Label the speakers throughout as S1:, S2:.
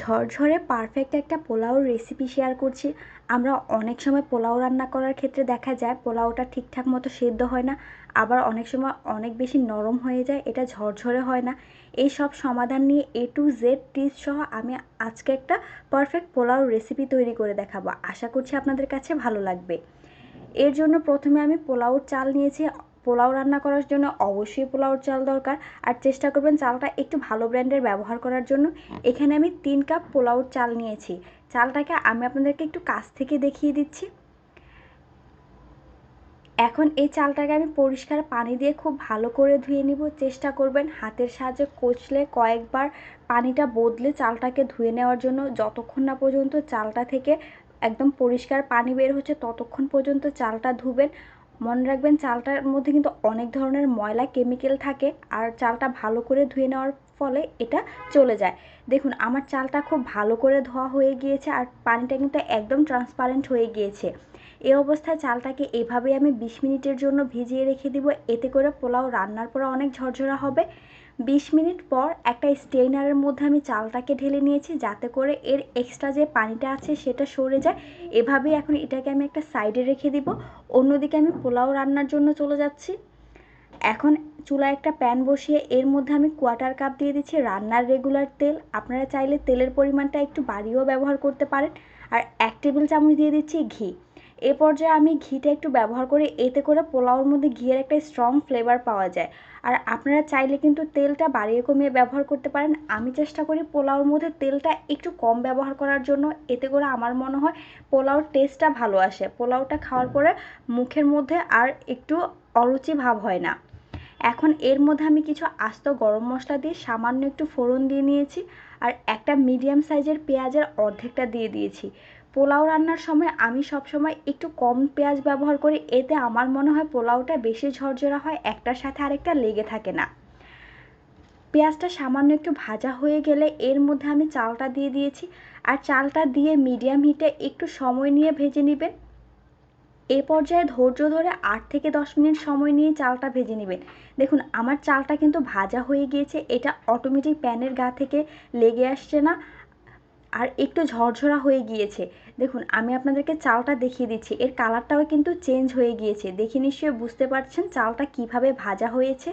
S1: ঝরঝরে পারফেক্ট একটা পোলাওর recipe share করছি। আমরা অনেক সময় পোলাও রান্না করার ক্ষেত্রে দেখা যায় পোলাওটা ঠিকঠাক মতো সেদ্ধ হয় না, আবার অনেক সময় অনেক বেশি নরম হয়ে যায়, এটা ঝরঝরে হয় না। এই সব সমাধান নিয়ে এ টু জেড টিপস সহ আমি আজকে একটা পারফেক্ট পোলাও রেসিপি তৈরি করে দেখাবো। আশা করছি আপনাদের কাছে ভালো লাগবে। এর জন্য প্রথমে আমি পোলাওর চাল নিয়েছি পোলাও রান্না করার জন্য অবশ্যই পোলাওর চাল দরকার। আর চেষ্টা করবেন চালটা একটু ভালো ব্র্যান্ডের ব্যবহার করার জন্য। এখানে আমি তিন কাপ পোলাওর চাল নিয়েছি। চালটাকে আমি আপনাদেরকে একটু কাছ থেকে দেখিয়ে দিচ্ছি। এখন এই চালটাকে আমি পরিষ্কার পানি দিয়ে খুব ভালো করে ধুয়ে নিব। চেষ্টা করবেন হাতের সাহায্যে কচলে কয়েকবার পানিটা বদলে চালটাকে ধুয়ে নেওয়ার জন্য। যতক্ষণ না পর্যন্ত চালটা থেকে একদম পরিষ্কার পানি বের হচ্ছে, ততক্ষণ পর্যন্ত চালটা ধুবেন। মনে রাখবেন চালটার মধ্যে কিন্তু অনেক ধরনের ময়লা কেমিক্যাল থাকে আর চালটা ভালো করে ধুয়ে নেওয়ার ফলে এটা চলে যায়। দেখুন, আমার চালটা খুব ভালো করে ধোয়া হয়ে গিয়েছে আর পানিটা কিন্তু একদম ট্রান্সপারেন্ট হয়ে গিয়েছে। এই অবস্থায় চালটাকে এভাবে আমি বিশ মিনিটের জন্য ভিজিয়ে রেখে দিব। এতে করে পোলাও রান্নার পর অনেক ঝরঝরা হবে। বিশ মিনিট পর একটা স্টেইনারের মধ্যে আমি চালটাকে ঢেলে নিয়েছি, যাতে করে এর এক্সট্রা যে পানিটা আছে সেটা সরে যায়। এভাবেই এখন এটাকে আমি একটা সাইডে রেখে দিব। অন্যদিকে আমি পোলাও রান্নার জন্য চলে যাচ্ছি। এখন চুলায় একটা প্যান বসিয়ে এর মধ্যে আমি কোয়াটার কাপ দিয়ে দিচ্ছি রান্নার রেগুলার তেল। আপনারা চাইলে তেলের পরিমাণটা একটু বাড়িয়েও ব্যবহার করতে পারেন। আর এক টেবিল চামচ দিয়ে দিচ্ছি ঘি। এ পর্যায়ে আমি ঘিটা একটু ব্যবহার করি এতে করে পোলাওর মধ্যে ঘিয়ের একটা স্ট্রং ফ্লেভার পাওয়া যায়। আর আপনারা চাইলে কিন্তু তেলটা বাড়িয়ে কমিয়ে ব্যবহার করতে পারেন। আমি চেষ্টা করি পোলাওর মধ্যে তেলটা একটু কম ব্যবহার করার জন্য। এতে করে আমার মনে হয় পোলাওর টেস্টটা ভালো আসে। পোলাওটা খাওয়ার পরে মুখের মধ্যে আর একটু অরুচি ভাব হয় না। এখন এর মধ্যে আমি কিছু আস্ত গরম মশলা দিয়ে সামান্য একটু ফোড়ন দিয়ে নিয়েছি। আর একটা মিডিয়াম সাইজের পেঁয়াজের অর্ধেকটা দিয়ে দিয়েছি। পোলাও রান্নার সময় আমি সবসময় একটু কম পেঁয়াজ ব্যবহার করি, এতে আমার মনে হয় পোলাওটা বেশি ঝরঝরা হয়, একটার সাথে আরেকটা লেগে থাকে না। পেঁয়াজটা সামান্য একটু ভাজা হয়ে গেলে এর মধ্যে আমি চালটা দিয়ে দিয়েছি। আর চালটা দিয়ে মিডিয়াম হিটে একটু সময় নিয়ে ভেজে নেবেন। এ পর্যায়ে ধৈর্য ধরে আট থেকে দশ মিনিট সময় নিয়ে চালটা ভেজে নেবেন। দেখুন, আমার চালটা কিন্তু ভাজা হয়ে গিয়েছে, এটা অটোমেটিক প্যানের গা থেকে লেগে আসছে না, আর একটু ঝরঝরা হয়ে গিয়েছে। দেখুন, আমি আপনাদেরকে চালটা দেখিয়ে দিচ্ছি, এর কালারটাও কিন্তু চেঞ্জ হয়ে গিয়েছে। দেখে নিশ্চয়ই বুঝতে পারছেন চালটা কীভাবে ভাজা হয়েছে।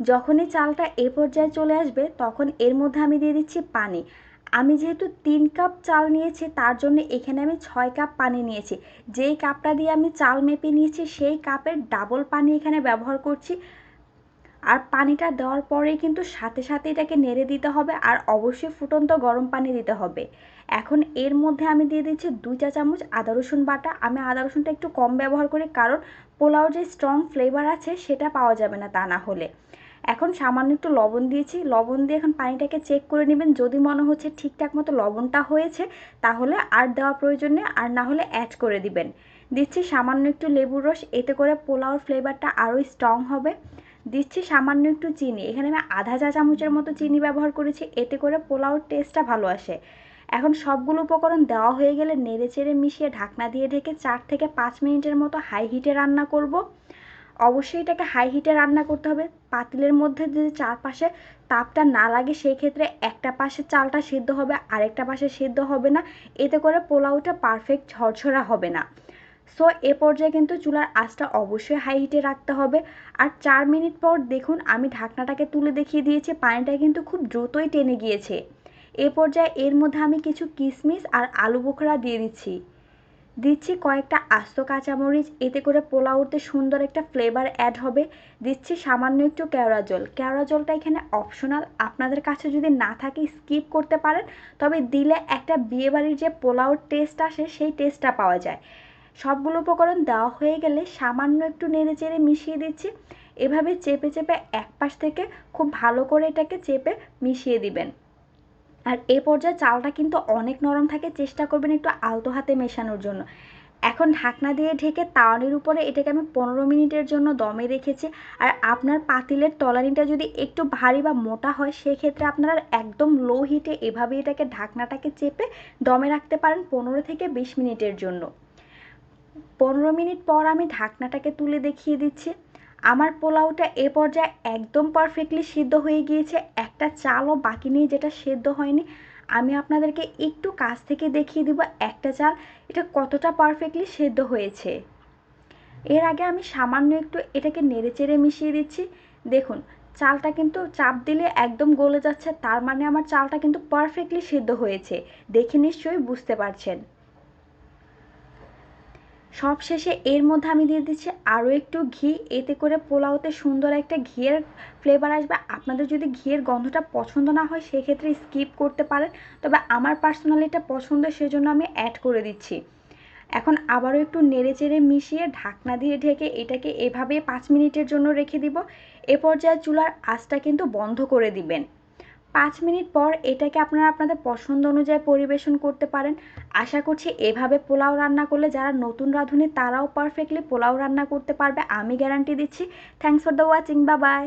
S1: যখনই চালটা এ পর্যায়ে চলে আসবে, তখন এর মধ্যে আমি দিয়ে দিচ্ছি পানি। আমি যেহেতু তিন কাপ চাল নিয়েছি, তার জন্য এখানে আমি ছয় কাপ পানি নিয়েছি। যেই কাপটা দিয়ে আমি চাল মেপে নিয়েছি, সেই কাপের ডাবল পানি এখানে ব্যবহার করছি। আর পানিটা দেওয়ার পরেই কিন্তু সাথে সাথে এটাকে নেড়ে দিতে হবে আর অবশ্যই ফুটন্ত গরম পানি দিতে হবে। এখন এর মধ্যে আমি দিয়ে দিচ্ছি দুই চা চামচ আদা রসুন বাটা। আমি আদা রসুনটা একটু কম ব্যবহার করি, কারণ পোলাও যে স্ট্রং ফ্লেভার আছে, সেটা পাওয়া যাবে না তা না হলে। এখন সামান্য একটু লবণ দিয়েছি। লবণ দিয়ে এখন পানিটাকে চেক করে নেবেন। যদি মনে হচ্ছে ঠিকঠাক মতো লবণটা হয়েছে, তাহলে আর দেওয়া প্রয়োজন নেই। আর না হলে অ্যাড করে দিবেন। দিচ্ছি সামান্য একটু লেবুর রস, এতে করে পোলাওর ফ্লেভারটা আরও স্ট্রং হবে। দিচ্ছি সামান্য একটু চিনি। এখানে আমি আধা চা চামচের মতো চিনি ব্যবহার করেছি। এতে করে পোলাওর টেস্টটা ভালো আসে। এখন সবগুলো উপকরণ দেওয়া হয়ে গেলে নেড়ে চেড়ে মিশিয়ে ঢাকনা দিয়ে ঢেকে চার থেকে পাঁচ মিনিটের মতো হাই হিটে রান্না করব। অবশ্যই এটাকে হাই হিটে রান্না করতে হবে। পাতিলের মধ্যে যদি চারপাশে তাপটা না লাগে সেই ক্ষেত্রে একটা পাশে চালটা সিদ্ধ হবে, আরেকটা পাশে সিদ্ধ হবে না। এতে করে পোলাওটা পারফেক্ট ঝরঝরা হবে না। সো এ পর্যায়ে কিন্তু চুলার আঁচটা অবশ্যই হাই হিটে রাখতে হবে। আর চার মিনিট পর দেখুন, আমি ঢাকনাটাকে তুলে দেখিয়ে দিয়েছি, পানিটা কিন্তু খুব দ্রুতই টেনে গিয়েছে। এ পর্যায়ে এর মধ্যে আমি কিছু কিশমিশ আর আলু বোখরা দিয়ে দিচ্ছি। দিচ্ছি কয়েকটা আস্ত কাঁচামরিচ, এতে করে পোলাওতে সুন্দর একটা ফ্লেভার অ্যাড হবে। দিচ্ছি সামান্য একটু কেওড়া জল। কেওড়া জলটা এখানে অপশনাল আপনাদের কাছে যদি না থাকে স্কিপ করতে পারেন। তবে দিলে একটা বিয়েবাড়ির যে পোলাওর টেস্ট আসে, সেই টেস্টটা পাওয়া যায়। সবগুলো উপকরণ দেওয়া হয়ে গেলে সামান্য একটু নেড়ে চেড়ে মিশিয়ে দিচ্ছি। এভাবে চেপে চেপে এক পাশ থেকে খুব ভালো করে এটাকে চেপে মিশিয়ে দিবেন। আর এ পর্যায়ে চালটা কিন্তু অনেক নরম থাকে, চেষ্টা করবেন একটু আলতো হাতে মেশানোর জন্য। এখন ঢাকনা দিয়ে ঢেকে তাওয়ানির উপরে এটাকে আমি পনেরো মিনিটের জন্য দমে রেখেছি। আর আপনার পাতিলের তলানিটা যদি একটু ভারী বা মোটা হয়, সেক্ষেত্রে আপনারা একদম লো হিটে এভাবে এটাকে ঢাকনাটাকে চেপে দমে রাখতে পারেন পনেরো থেকে বিশ মিনিটের জন্য। পনেরো মিনিট পর আমি ঢাকনাটাকে তুলে দেখিয়ে দিচ্ছি। আমার পোলাওটা এ পর্যায়ে একদম পারফেক্টলি সিদ্ধ হয়ে গিয়েছে। একটা চালও বাকি নেই, যেটা সেদ্ধ হয়নি। আমি আপনাদেরকে একটু কাছ থেকে দেখিয়ে দিব একটা চাল, এটা কতটা পারফেক্টলি সেদ্ধ হয়েছে। এর আগে আমি সামান্য একটু এটাকে নেড়ে চেড়ে মিশিয়ে দিচ্ছি। দেখুন, চালটা কিন্তু চাপ দিলে একদম গলে যাচ্ছে, তার মানে আমার চালটা কিন্তু পারফেক্টলি সেদ্ধ হয়েছে। দেখে নিশ্চয়ই বুঝতে পারছেন। সব শেষে এর মধ্যে আমি দিয়ে দিচ্ছি আরও একটু ঘি। এতে করে পোলাওতে সুন্দর একটা ঘিয়ের ফ্লেভার আসবে। আপনাদের যদি ঘিয়ের গন্ধটা পছন্দ না হয়, সেক্ষেত্রে স্কিপ করতে পারেন। তবে আমার পার্সোনালি এটা পছন্দ, সেজন্য আমি অ্যাড করে দিচ্ছি। এখন আবারও একটু নেড়ে চেড়ে মিশিয়ে ঢাকনা দিয়ে ঢেকে এটাকে এভাবে পাঁচ মিনিটের জন্য রেখে দিব। এ পর্যায়ে চুলার আঁচটা কিন্তু বন্ধ করে দিবেন। পাঁচ মিনিট পর এটাকে আপনারা আপনাদের পছন্দ অনুযায়ী পরিবেশন করতে পারেন। আশা করছি এভাবে পোলাও রান্না করলে যারা নতুন রাঁধুনি তারাও পারফেক্টলি পোলাও রান্না করতে পারবে, আমি গ্যারান্টি দিচ্ছি। থ্যাংকস ফর দ্য ওয়াচিং বা বাই